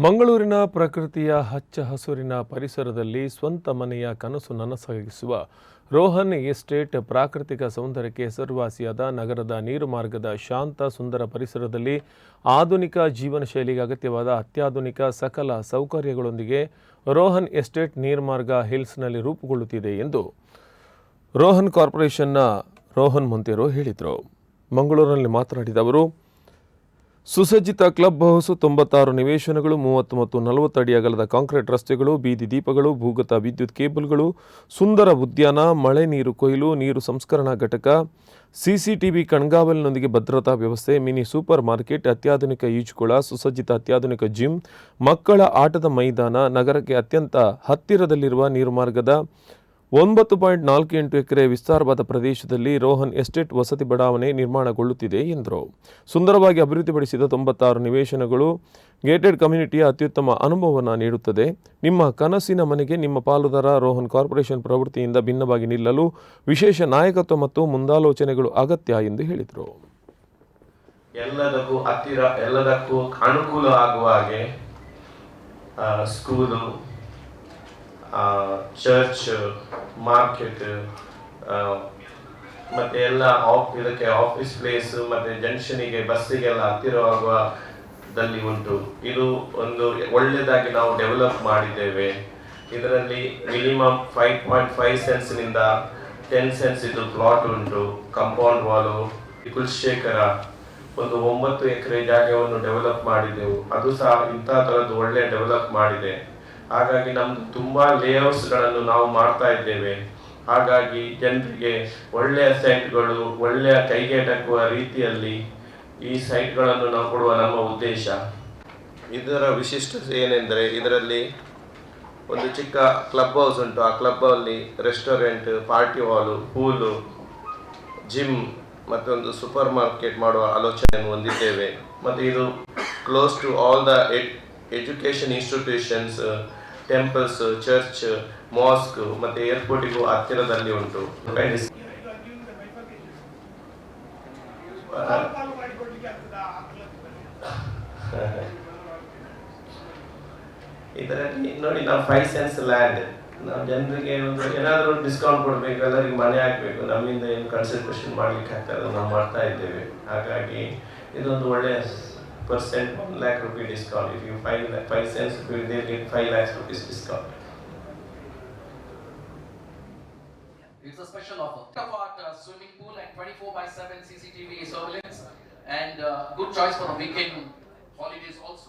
ಮಂಗಳೂರಿನ ಪ್ರಕೃತಿಯ ಹಚ್ಚ ಹಸುರಿನ ಪರಿಸರದಲ್ಲಿ ಸ್ವಂತ ಮನೆಯ ಕನಸು ನನಸಾಗಿಸುವ ರೋಹನ್ ಎಸ್ಟೇಟ್ ಪ್ರಾಕೃತಿಕ ಸೌಂದರ್ಯಕ್ಕೆ ಹೆಸರುವಾಸಿಯಾದ ನಗರದ ನೀರು ಮಾರ್ಗದ ಶಾಂತ ಸುಂದರ ಪರಿಸರದಲ್ಲಿ ಆಧುನಿಕ ಜೀವನ ಶೈಲಿಗೆ ಅಗತ್ಯವಾದ ಅತ್ಯಾಧುನಿಕ ಸಕಲ ಸೌಕರ್ಯಗಳೊಂದಿಗೆ ರೋಹನ್ ಎಸ್ಟೇಟ್ ನೀರ್ಮಾರ್ಗ ಹಿಲ್ಸ್ನಲ್ಲಿ ರೂಪುಗೊಳ್ಳುತ್ತಿದೆ ಎಂದು ರೋಹನ್ ಕಾರ್ಪೊರೇಷನ್ನ ರೋಹನ್ ಮೊಂತೇರೋ ಹೇಳಿದರು. ಮಂಗಳೂರಿನಲ್ಲಿ ಮಾತನಾಡಿದ ಅವರು ಸುಸಜ್ಜಿತ ಕ್ಲಬ್ ಹೌಸ್ ತೊಂಬತ್ತಾರು ನಿವೇಶನಗಳು, ಮೂವತ್ತು ಮತ್ತು ನಲವತ್ತು ಅಡಿ ಅಗಲದ ಕಾಂಕ್ರೀಟ್ ರಸ್ತೆಗಳು, ಬೀದಿ ದೀಪಗಳು, ಭೂಗತ ವಿದ್ಯುತ್ ಕೇಬಲ್ಗಳು, ಸುಂದರ ಉದ್ಯಾನ, ಮಳೆ ನೀರು ಕೊಯ್ಲು, ನೀರು ಸಂಸ್ಕರಣಾ ಘಟಕ, ಸಿಸಿಟಿವಿ ಕಣ್ಗಾವಲಿನೊಂದಿಗೆ ಭದ್ರತಾ ವ್ಯವಸ್ಥೆ, ಮಿನಿ ಸೂಪರ್ ಮಾರ್ಕೆಟ್, ಅತ್ಯಾಧುನಿಕ ಈಜುಕೊಳ, ಸುಸಜ್ಜಿತ ಅತ್ಯಾಧುನಿಕ ಜಿಮ್, ಮಕ್ಕಳ ಆಟದ ಮೈದಾನ, ನಗರಕ್ಕೆ ಅತ್ಯಂತ ಹತ್ತಿರದಲ್ಲಿರುವ ನೀರು ಮಾರ್ಗದ ಒಂಬತ್ತು ಪಾಯಿಂಟ್ ನಾಲ್ಕು ಎಂಟು ಎಕರೆ ವಿಸ್ತಾರವಾದ ಪ್ರದೇಶದಲ್ಲಿ ರೋಹನ್ ಎಸ್ಟೇಟ್ ವಸತಿ ಬಡಾವಣೆ ನಿರ್ಮಾಣಗೊಳ್ಳುತ್ತಿದೆ, ಎಂದರು. ಸುಂದರವಾಗಿ ಅಭಿವೃದ್ಧಿಪಡಿಸಿದ ತೊಂಬತ್ತಾರು ನಿವೇಶನಗಳು ಗೇಟೆಡ್ ಕಮ್ಯುನಿಟಿಯ ಅತ್ಯುತ್ತಮ ಅನುಭವವನ್ನು ನೀಡುತ್ತದೆ. ನಿಮ್ಮ ಕನಸಿನ ಮನೆಗೆ ನಿಮ್ಮ ಪಾಲುದಾರ ರೋಹನ್ ಕಾರ್ಪೊರೇಷನ್ ಪ್ರವೃತ್ತಿಯಿಂದ ಭಿನ್ನವಾಗಿ ನಿಲ್ಲಲು ವಿಶೇಷ ನಾಯಕತ್ವ ಮತ್ತು ಮುಂದಾಲೋಚನೆಗಳು ಅಗತ್ಯ ಎಂದು ಹೇಳಿದರು. ಎಲ್ಲದಕ್ಕೂ ಹತ್ತಿರ, ಎಲ್ಲದಕ್ಕೂ ಅನುಕೂಲ ಆಗುವ ಹಾಗೆ ಸ್ಕೂಲು ಚರ್ಚ್ ಮಾರ್ಕೆಟ್ ಮತ್ತೆ ಎಲ್ಲ ಆಫ್ ಇದಕ್ಕೆ ಆಫೀಸ್ ಪ್ಲೇಸ್ ಮತ್ತೆ ಜಂಕ್ಷನಿಗೆ ಬಸ್ಸಿಗೆಲ್ಲ ಹತ್ತಿರವಾಗುವದಲ್ಲಿ ಉಂಟು. ಇದು ಒಂದು ಒಳ್ಳೆಯದಾಗಿ ನಾವು ಡೆವಲಪ್ ಮಾಡಿದ್ದೇವೆ. ಇದರಲ್ಲಿ ಮಿನಿಮಮ್ ಫೈವ್ ಪಾಯಿಂಟ್ ಫೈವ್ ಸೆನ್ಸ್ನಿಂದ ಟೆನ್ ಸೆನ್ಸ್ ಇದು ಪ್ಲಾಟ್ ಉಂಟು. Compound wall Kulashekara. ಒಂದು ಒಂಬತ್ತು ಎಕರೆ ಜಾಗವನ್ನು ಡೆವಲಪ್ ಮಾಡಿದೆವು. ಅದು ಸಹ ಇಂಥ ಥರದ್ದು ಒಳ್ಳೆ ಡೆವಲಪ್ ಮಾಡಿದೆ. ಹಾಗಾಗಿ ನಮ್ದು ತುಂಬಾ ಲೇಔಟ್ಸ್ಗಳನ್ನು ನಾವು ಮಾಡ್ತಾ ಇದ್ದೇವೆ. ಹಾಗಾಗಿ ಜನರಿಗೆ ಒಳ್ಳೆಯ ಸೈಟ್ಗಳು ಒಳ್ಳೆಯ ಕೈಗೆಟಕುವ ರೀತಿಯಲ್ಲಿ ಈ ಸೈಟ್ಗಳನ್ನು ನಾವು ಕೊಡುವ ನಮ್ಮ ಉದ್ದೇಶ. ಇದರ ವಿಶಿಷ್ಟತೆ ಏನೆಂದರೆ ಇದರಲ್ಲಿ ಒಂದು ಚಿಕ್ಕ ಕ್ಲಬ್ ಹೌಸ್ ಉಂಟು. ಆ ಕ್ಲಬ್ ಅಲ್ಲಿ restaurant party hall pool gym ಮತ್ತೊಂದು ಸೂಪರ್ ಮಾರ್ಕೆಟ್ ಮಾಡುವ ಆಲೋಚನೆಯನ್ನು ಹೊಂದಿದ್ದೇವೆ. ಮತ್ತು ಇದು close to all the education institutions temples, church, mosque ಮತ್ತು ಏರ್ಪೋರ್ಟಿಗೂ ಹತ್ತಿರದಲ್ಲಿ ಉಂಟು. ಇದರಲ್ಲಿ ನೋಡಿ ನಾವು ಫೈವ್ ಸೆನ್ಸ್ ಲ್ಯಾಂಡ್ ನಾವು ಜನರಿಗೆ ಒಂದು ಏನಾದರೂ ಡಿಸ್ಕೌಂಟ್ ಕೊಡಬೇಕು, ಎಲ್ಲರಿಗೆ ಮನೆ ಹಾಕಬೇಕು. ನಮ್ಮಿಂದ ಏನು ಕನ್ಸಲ್ಟೇಷನ್ ಮಾಡ್ಲಿಕ್ಕೆ ಆಗ್ತದೆ ನಾವು ಮಾಡ್ತಾ ಇದ್ದೇವೆ. ಹಾಗಾಗಿ ಇದೊಂದು ಒಳ್ಳೆಯ percent 1 lakh rupee discount. If you 5, lakh, 5 cents rupee, they get 5 lakhs rupees discount. It's a special offer. About uh, swimming pool and 24 by 7 CCTV surveillance and uh, good choice for the weekend holidays also.